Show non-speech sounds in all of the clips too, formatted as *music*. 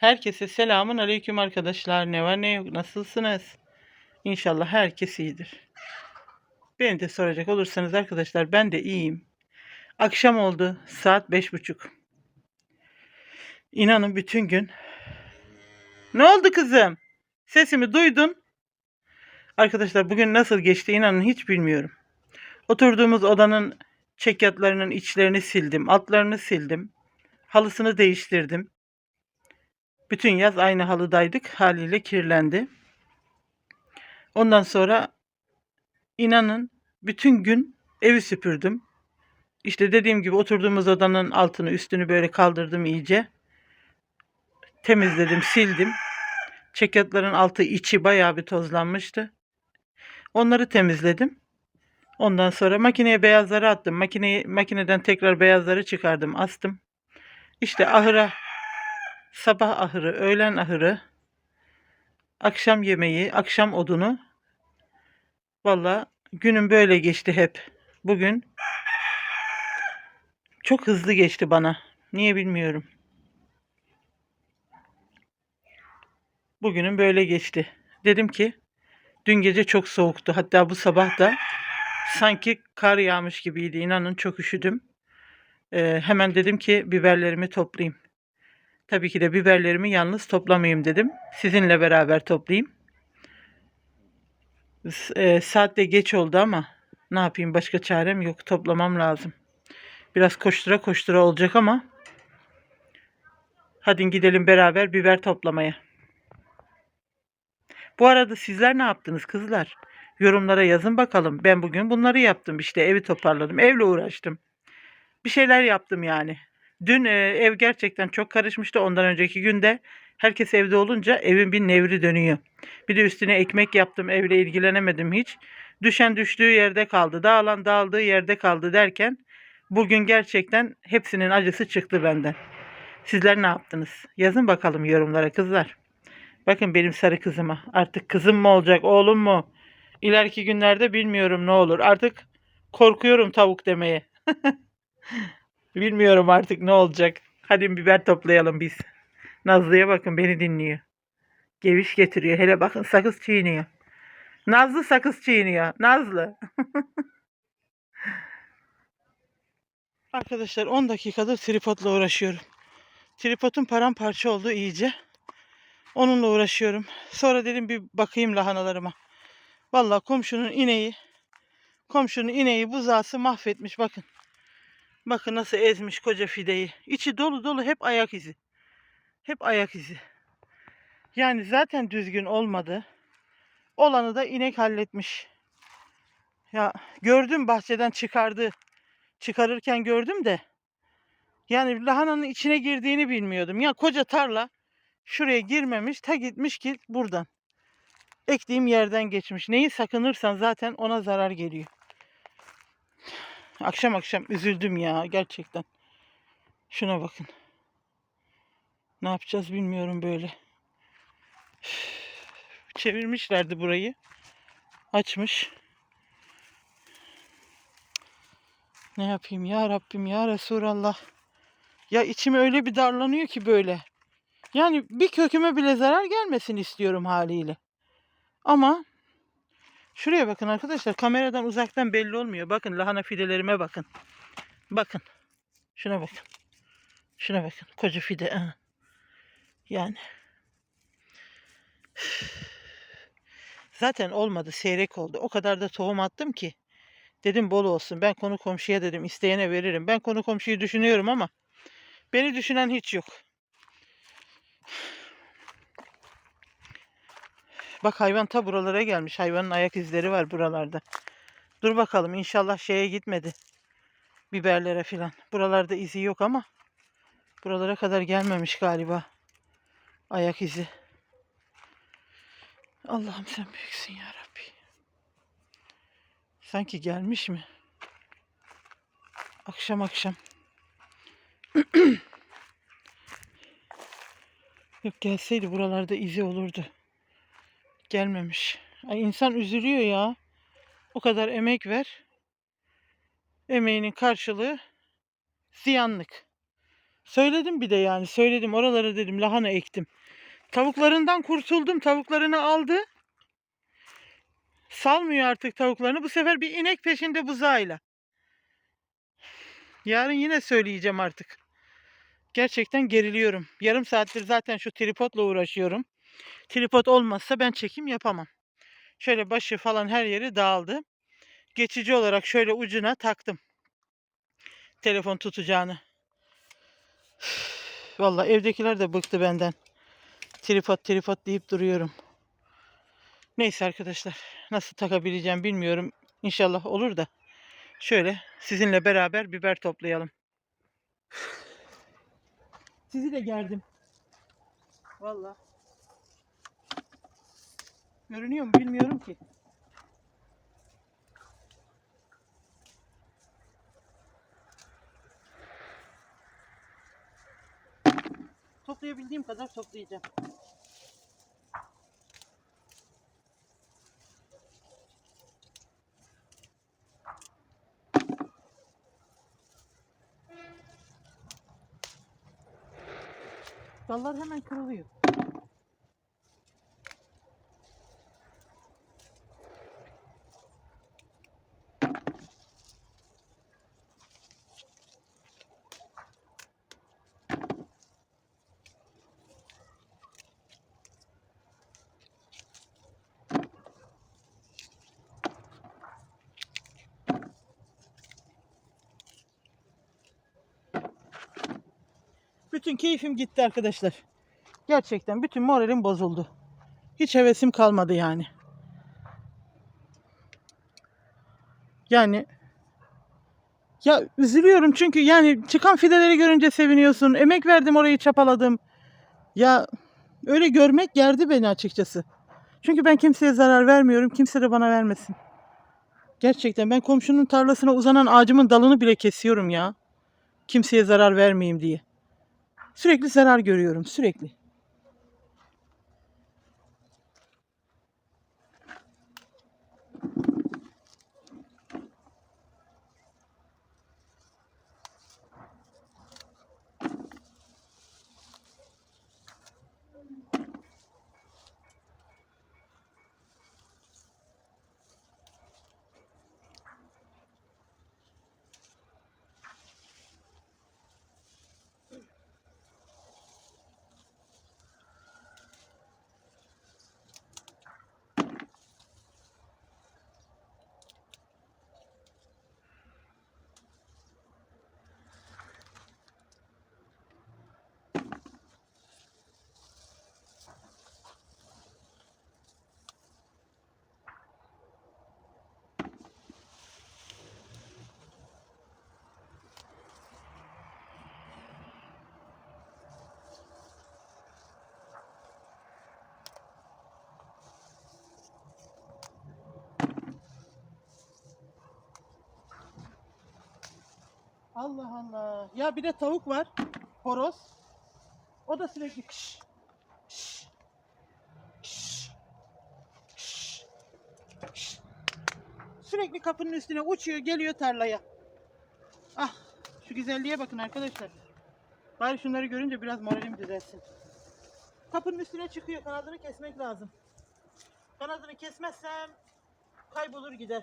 Herkese selamun aleyküm arkadaşlar. Ne var ne yok nasılsınız? İnşallah herkes iyidir. Beni de soracak olursanız arkadaşlar ben de iyiyim. Akşam oldu saat beş buçuk. İnanın bütün gün. Ne oldu kızım? Sesimi duydun. Arkadaşlar bugün nasıl geçti inanın hiç bilmiyorum. Oturduğumuz odanın çekyatlarının içlerini sildim, altlarını sildim. Halısını değiştirdim. Bütün yaz aynı halıdaydık. Haliyle kirlendi. Ondan sonra inanın bütün gün evi süpürdüm. İşte dediğim gibi oturduğumuz odanın altını üstünü böyle kaldırdım iyice. Temizledim, sildim. Çekyatların altı içi bayağı bir tozlanmıştı. Onları temizledim. Ondan sonra makineye beyazları attım. Makineyi, makineden tekrar beyazları çıkardım, astım. İşte ahıra sabah ahırı, öğlen ahırı, akşam yemeği, akşam odunu. Valla günüm böyle geçti hep. Bugün çok hızlı geçti bana. Niye bilmiyorum. Bugünüm böyle geçti. Dedim ki dün gece çok soğuktu. Hatta bu sabah da sanki kar yağmış gibiydi. İnanın çok üşüdüm. Ee, hemen dedim ki biberlerimi toplayayım. Tabii ki de biberlerimi yalnız toplamayayım dedim. Sizinle beraber toplayayım. E, saat de geç oldu ama ne yapayım başka çarem yok. Toplamam lazım. Biraz koştura koştura olacak ama hadi gidelim beraber biber toplamaya. Bu arada sizler ne yaptınız kızlar? Yorumlara yazın bakalım. Ben bugün bunları yaptım işte evi toparladım. Evle uğraştım. Bir şeyler yaptım yani. Dün e, ev gerçekten çok karışmıştı. Ondan önceki günde herkes evde olunca evin bir nevri dönüyor. Bir de üstüne ekmek yaptım. Evle ilgilenemedim hiç. Düşen düştüğü yerde kaldı. Dağılan dağıldığı yerde kaldı derken bugün gerçekten hepsinin acısı çıktı benden. Sizler ne yaptınız? Yazın bakalım yorumlara kızlar. Bakın benim sarı kızıma. Artık kızım mı olacak, oğlum mu? İleriki günlerde bilmiyorum ne olur. Artık korkuyorum tavuk demeye. *laughs* Bilmiyorum artık ne olacak. Hadi biber toplayalım biz. Nazlı'ya bakın beni dinliyor. Geviş getiriyor. Hele bakın sakız çiğniyor. Nazlı sakız çiğniyor. Nazlı. *laughs* Arkadaşlar 10 dakikadır tripodla uğraşıyorum. Tripodum paramparça oldu iyice. Onunla uğraşıyorum. Sonra dedim bir bakayım lahanalarıma. Vallahi komşunun ineği komşunun ineği buzağısı mahvetmiş bakın. Bakın nasıl ezmiş koca fideyi. İçi dolu dolu hep ayak izi. Hep ayak izi. Yani zaten düzgün olmadı. Olanı da inek halletmiş. Ya gördüm bahçeden çıkardı. Çıkarırken gördüm de. Yani lahananın içine girdiğini bilmiyordum. Ya koca tarla şuraya girmemiş. Ta gitmiş ki buradan. Ektiğim yerden geçmiş. Neyi sakınırsan zaten ona zarar geliyor. Akşam akşam üzüldüm ya gerçekten. Şuna bakın. Ne yapacağız bilmiyorum böyle. Çevirmişlerdi burayı. Açmış. Ne yapayım ya Rabbim ya Resulallah. Ya içim öyle bir darlanıyor ki böyle. Yani bir köküme bile zarar gelmesin istiyorum haliyle. Ama Şuraya bakın arkadaşlar. Kameradan uzaktan belli olmuyor. Bakın lahana fidelerime bakın. Bakın. Şuna bakın. Şuna bakın. Koca fide. aha. Yani. Zaten olmadı. Seyrek oldu. O kadar da tohum attım ki. Dedim bol olsun. Ben konu komşuya dedim. isteyene veririm. Ben konu komşuyu düşünüyorum ama beni düşünen hiç yok. Bak hayvan ta buralara gelmiş. Hayvanın ayak izleri var buralarda. Dur bakalım inşallah şeye gitmedi. Biberlere filan. Buralarda izi yok ama buralara kadar gelmemiş galiba. Ayak izi. Allah'ım sen büyüksün ya Rabbi. Sanki gelmiş mi? Akşam akşam. *clears throat* Yok gelseydi buralarda izi olurdu. Gelmemiş. Ay insan üzülüyor ya. O kadar emek ver. Emeğinin karşılığı ziyanlık. Söyledim bir de yani söyledim oralara dedim lahana ektim. Tavuklarından kurtuldum. Tavuklarını aldı. Salmıyor artık tavuklarını. Bu sefer bir inek peşinde buzağıyla. Yarın yine söyleyeceğim artık. Gerçekten geriliyorum. Yarım saattir zaten şu tripodla uğraşıyorum. Tripod olmazsa ben çekim yapamam. Şöyle başı falan her yeri dağıldı. Geçici olarak şöyle ucuna taktım. Telefon tutacağını. *sighs* Vallahi evdekiler de bıktı benden. Tripod tripod deyip duruyorum. Neyse arkadaşlar. Nasıl takabileceğim bilmiyorum. İnşallah olur da. Şöyle sizinle beraber biber toplayalım. *sighs* Sizi de gerdim. Vallahi. Görünüyor mu bilmiyorum ki. Toplayabildiğim kadar toplayacağım. Dallar hemen kırılıyor. Bütün keyfim gitti arkadaşlar. Gerçekten bütün moralim bozuldu. Hiç hevesim kalmadı yani. Yani ya üzülüyorum çünkü yani çıkan fideleri görünce seviniyorsun. Emek verdim orayı çapaladım. Ya öyle görmek gerdi beni açıkçası. Çünkü ben kimseye zarar vermiyorum. Kimse de bana vermesin. Gerçekten ben komşunun tarlasına uzanan ağacımın dalını bile kesiyorum ya. Kimseye zarar vermeyeyim diye. Sürekli zarar görüyorum, sürekli. Allah Allah. Ya bir de tavuk var. Horoz. O da sürekli kış. Sürekli kapının üstüne uçuyor, geliyor tarlaya. Ah, şu güzelliğe bakın arkadaşlar. Bari şunları görünce biraz moralim düzelsin. Kapının üstüne çıkıyor, kanadını kesmek lazım. Kanadını kesmezsem kaybolur gider.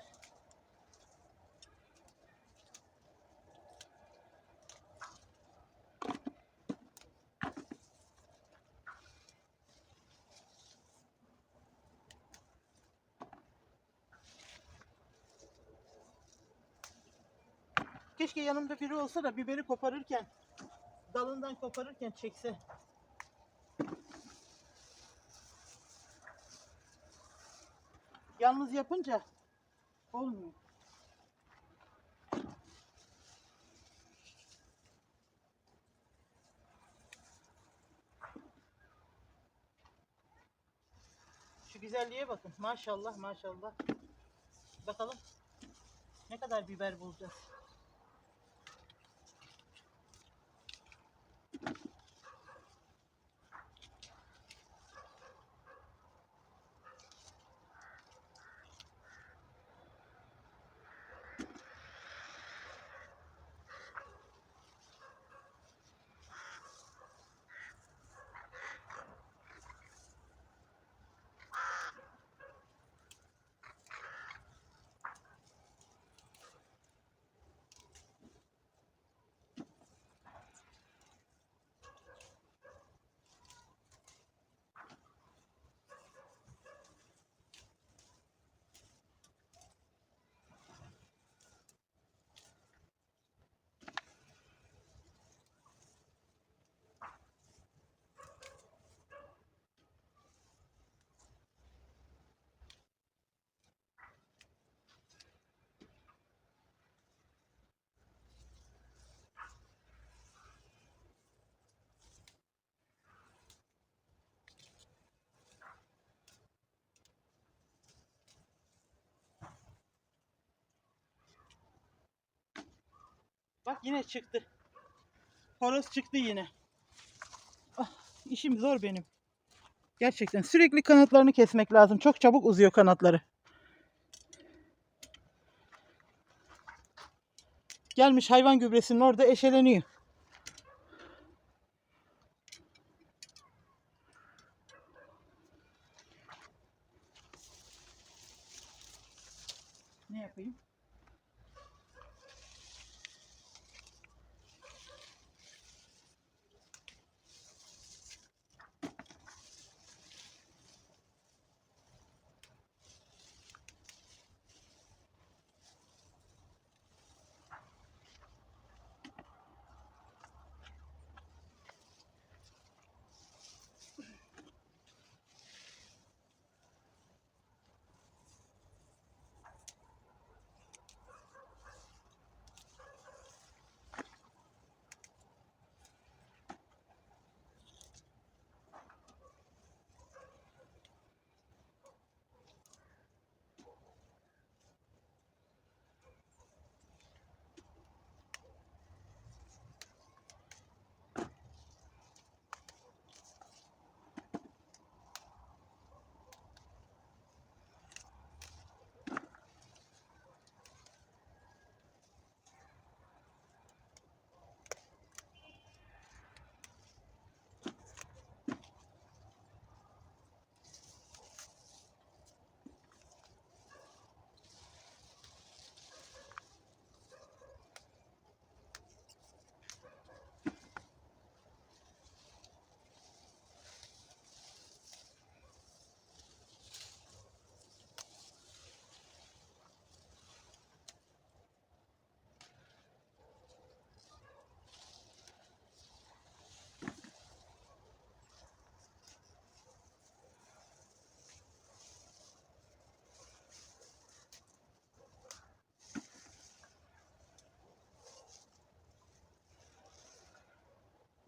Keşke yanımda biri olsa da biberi koparırken, dalından koparırken çekse. Yalnız yapınca olmuyor. Şu güzelliğe bakın. Maşallah maşallah. Bakalım ne kadar biber bulacağız. Bak yine çıktı. Horoz çıktı yine. Ah, işim zor benim. Gerçekten sürekli kanatlarını kesmek lazım. Çok çabuk uzuyor kanatları. Gelmiş hayvan gübresinin orada eşeleniyor.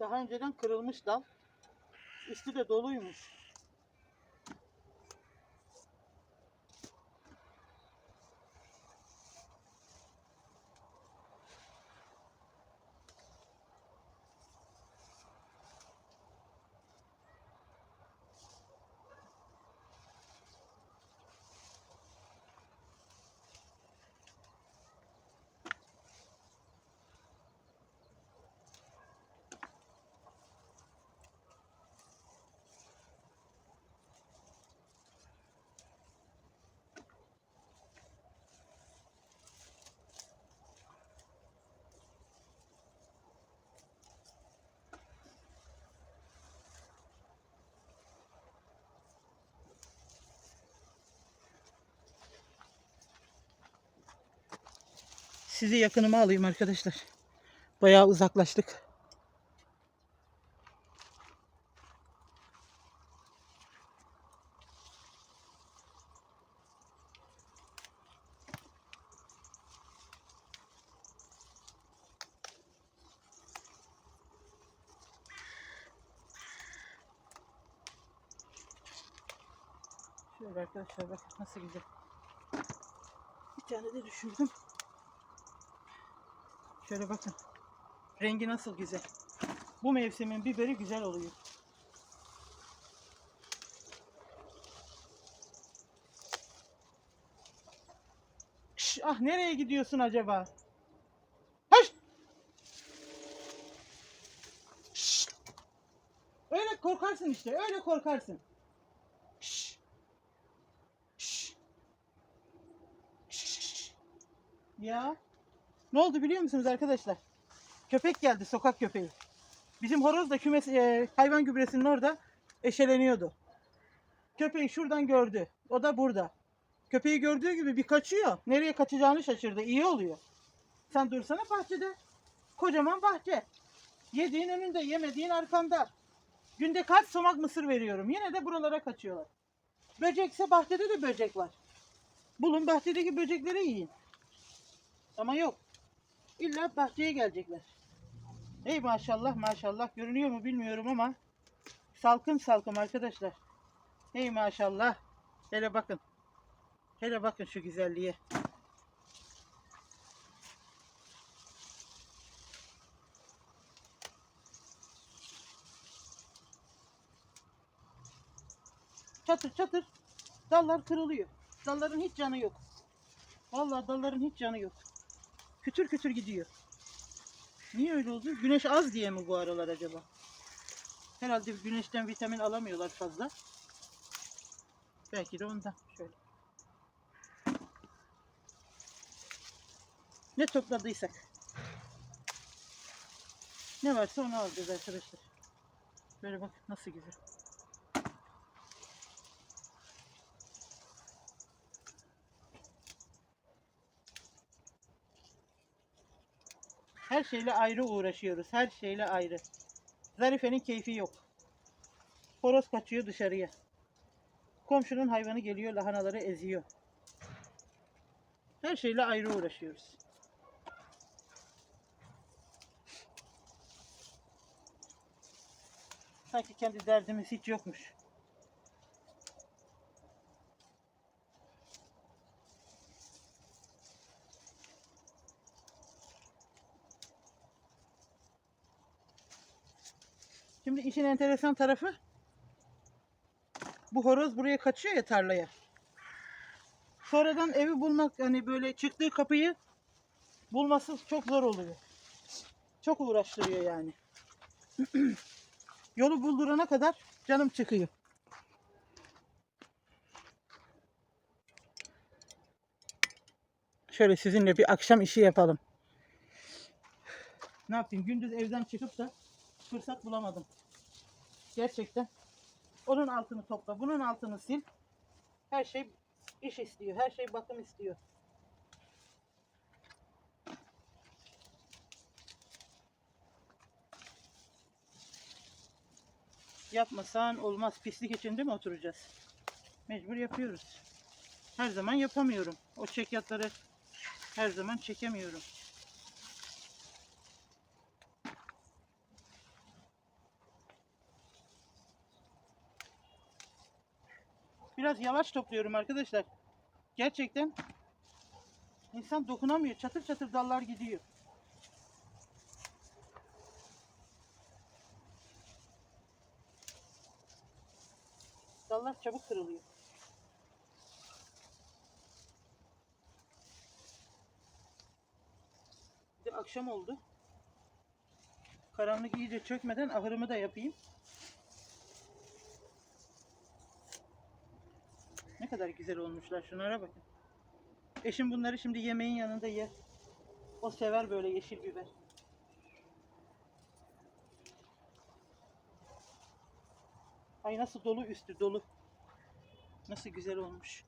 Daha önceden kırılmış dal. Üstü de doluymuş. Sizi yakınıma alayım arkadaşlar. Bayağı uzaklaştık. Şöyle arkadaşlar bak nasıl güzel. Bir tane de düşürdüm. Şöyle bakın. Rengi nasıl güzel. Bu mevsimin biberi güzel oluyor. Şş, ah nereye gidiyorsun acaba? Haş! Şş! Öyle korkarsın işte. Öyle korkarsın. Şş! Şş! Ya. Ne oldu biliyor musunuz arkadaşlar? Köpek geldi, sokak köpeği. Bizim horoz da kümes, e, hayvan gübresinin orada eşeleniyordu. Köpeği şuradan gördü. O da burada. Köpeği gördüğü gibi bir kaçıyor. Nereye kaçacağını şaşırdı. İyi oluyor. Sen dursana bahçede. Kocaman bahçe. Yediğin önünde, yemediğin arkanda. Günde kaç somak mısır veriyorum. Yine de buralara kaçıyorlar. Böcekse bahçede de böcek var. Bulun bahçedeki böcekleri yiyin. Ama yok. İlla bahçeye gelecekler. Ey maşallah maşallah görünüyor mu bilmiyorum ama salkım salkım arkadaşlar. Ey maşallah. Hele bakın. Hele bakın şu güzelliğe. Çatır çatır dallar kırılıyor. Dalların hiç canı yok. Vallahi dalların hiç canı yok. Kütür kütür gidiyor. Niye öyle oldu? Güneş az diye mi bu aralar acaba? Herhalde güneşten vitamin alamıyorlar fazla. Belki de ondan. Şöyle. Ne topladıysak. Ne varsa onu alacağız arkadaşlar. Böyle bak nasıl güzel. Her şeyle ayrı uğraşıyoruz. Her şeyle ayrı. Zarife'nin keyfi yok. Horoz kaçıyor dışarıya. Komşunun hayvanı geliyor lahanaları eziyor. Her şeyle ayrı uğraşıyoruz. Sanki kendi derdimiz hiç yokmuş. Şimdi işin enteresan tarafı bu horoz buraya kaçıyor ya tarlaya. Sonradan evi bulmak hani böyle çıktığı kapıyı bulması çok zor oluyor. Çok uğraştırıyor yani. Yolu buldurana kadar canım çıkıyor. Şöyle sizinle bir akşam işi yapalım. Ne yapayım? Gündüz evden çıkıp da fırsat bulamadım. Gerçekten. Onun altını topla, bunun altını sil. Her şey iş istiyor, her şey bakım istiyor. Yapmasan olmaz. Pislik içinde mi oturacağız? Mecbur yapıyoruz. Her zaman yapamıyorum. O çekyatları her zaman çekemiyorum. Biraz yavaş topluyorum arkadaşlar. Gerçekten insan dokunamıyor. Çatır çatır dallar gidiyor. Dallar çabuk kırılıyor. Bir de akşam oldu. Karanlık iyice çökmeden ahırımı da yapayım. Ne kadar güzel olmuşlar. Şunlara bakın. Eşim bunları şimdi yemeğin yanında yer. O sever böyle yeşil biber. Ay nasıl dolu üstü dolu. Nasıl güzel olmuş.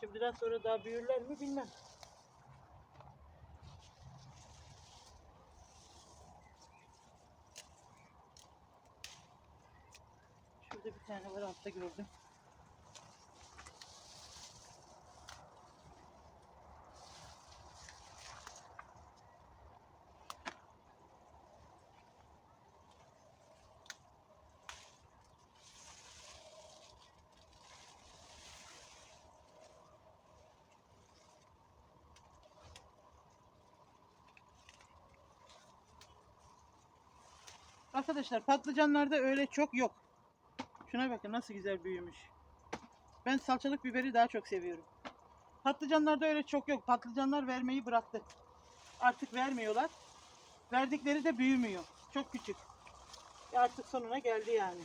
Şimdiden sonra daha büyürler mi bilmem. Şurada bir tane var altta gördüm. Arkadaşlar patlıcanlarda öyle çok yok. Şuna bakın nasıl güzel büyümüş. Ben salçalık biberi daha çok seviyorum. Patlıcanlarda öyle çok yok. Patlıcanlar vermeyi bıraktı. Artık vermiyorlar. Verdikleri de büyümüyor. Çok küçük. E Artık sonuna geldi yani.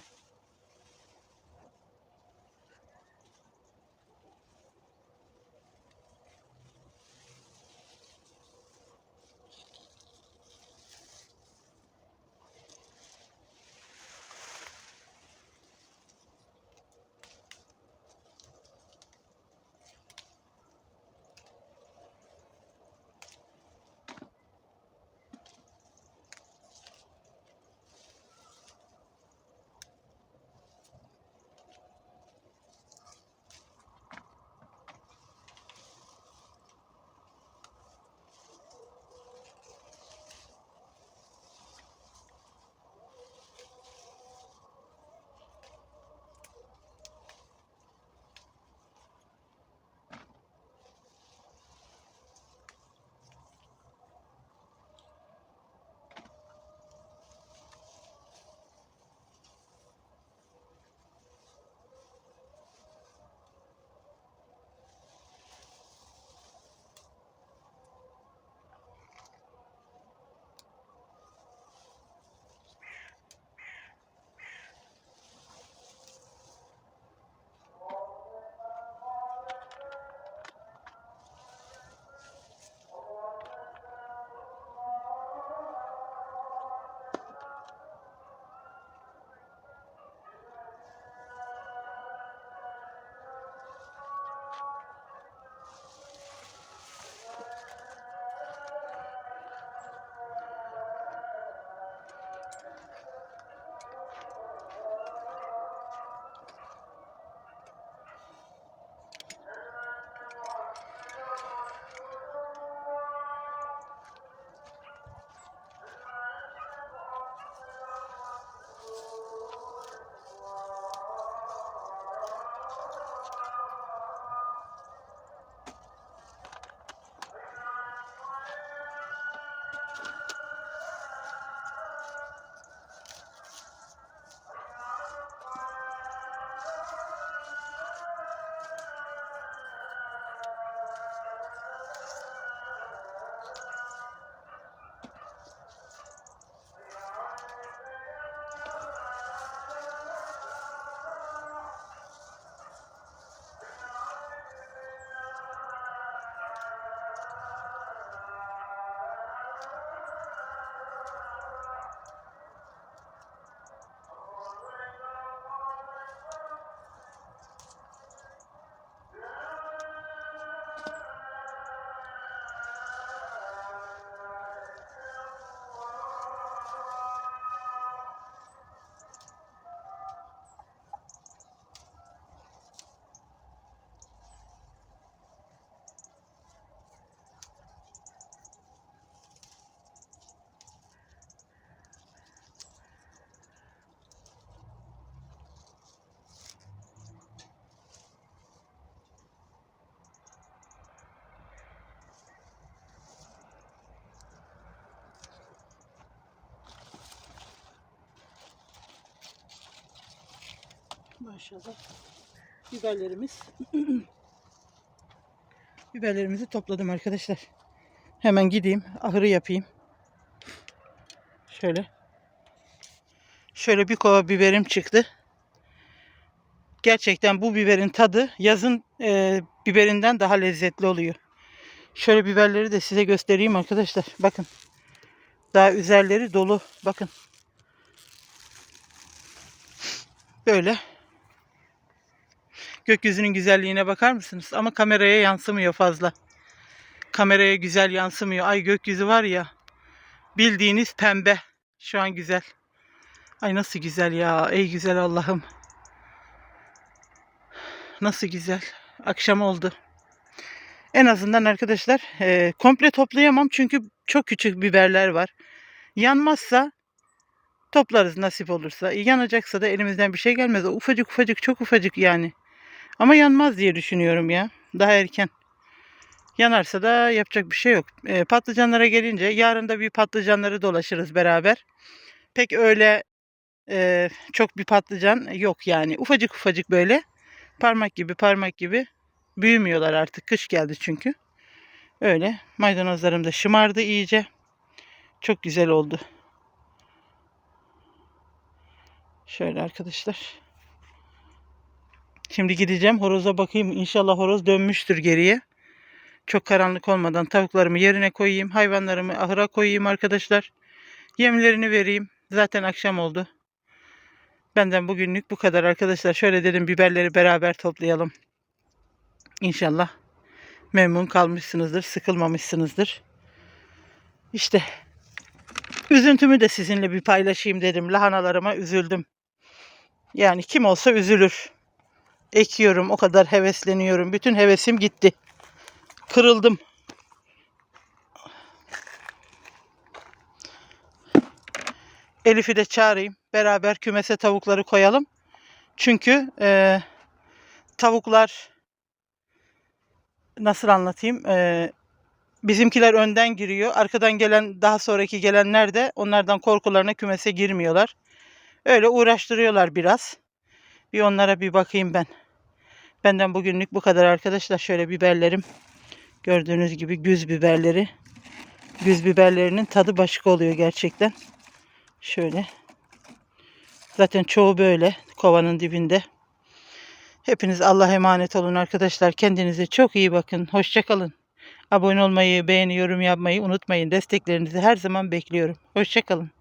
Maşallah. Biberlerimiz. *clears throat* Biberlerimizi topladım arkadaşlar. Hemen gideyim ahırı yapayım. Şöyle. Şöyle bir kova biberim çıktı. Gerçekten bu biberin tadı yazın e, biberinden daha lezzetli oluyor. Şöyle biberleri de size göstereyim arkadaşlar. Bakın. Daha üzerleri dolu. Bakın. Böyle. Gökyüzünün güzelliğine bakar mısınız? Ama kameraya yansımıyor fazla. Kameraya güzel yansımıyor. Ay gökyüzü var ya. Bildiğiniz pembe. Şu an güzel. Ay nasıl güzel ya. Ey güzel Allah'ım. Nasıl güzel. Akşam oldu. En azından arkadaşlar e, komple toplayamam çünkü çok küçük biberler var. Yanmazsa toplarız nasip olursa. Yanacaksa da elimizden bir şey gelmez. Ufacık ufacık çok ufacık yani. Ama yanmaz diye düşünüyorum ya. Daha erken. Yanarsa da yapacak bir şey yok. E, patlıcanlara gelince yarın da bir patlıcanları dolaşırız beraber. Pek öyle e, çok bir patlıcan yok yani. Ufacık ufacık böyle parmak gibi parmak gibi büyümüyorlar artık. Kış geldi çünkü. Öyle maydanozlarım da şımardı iyice. Çok güzel oldu. Şöyle arkadaşlar. Şimdi gideceğim horoza bakayım. İnşallah horoz dönmüştür geriye. Çok karanlık olmadan tavuklarımı yerine koyayım. Hayvanlarımı ahıra koyayım arkadaşlar. Yemlerini vereyim. Zaten akşam oldu. Benden bugünlük bu kadar arkadaşlar. Şöyle dedim biberleri beraber toplayalım. İnşallah memnun kalmışsınızdır, sıkılmamışsınızdır. İşte üzüntümü de sizinle bir paylaşayım dedim. Lahanalarıma üzüldüm. Yani kim olsa üzülür. Ekiyorum, o kadar hevesleniyorum. Bütün hevesim gitti. Kırıldım. Elif'i de çağırayım. Beraber kümese tavukları koyalım. Çünkü e, tavuklar nasıl anlatayım? E, bizimkiler önden giriyor. Arkadan gelen daha sonraki gelenler de onlardan korkularına kümese girmiyorlar. Öyle uğraştırıyorlar biraz. Bir onlara bir bakayım ben. Benden bugünlük bu kadar arkadaşlar. Şöyle biberlerim. Gördüğünüz gibi güz biberleri. Güz biberlerinin tadı başka oluyor gerçekten. Şöyle. Zaten çoğu böyle kovanın dibinde. Hepiniz Allah'a emanet olun arkadaşlar. Kendinize çok iyi bakın. Hoşçakalın. Abone olmayı, beğeni, yorum yapmayı unutmayın. Desteklerinizi her zaman bekliyorum. Hoşçakalın.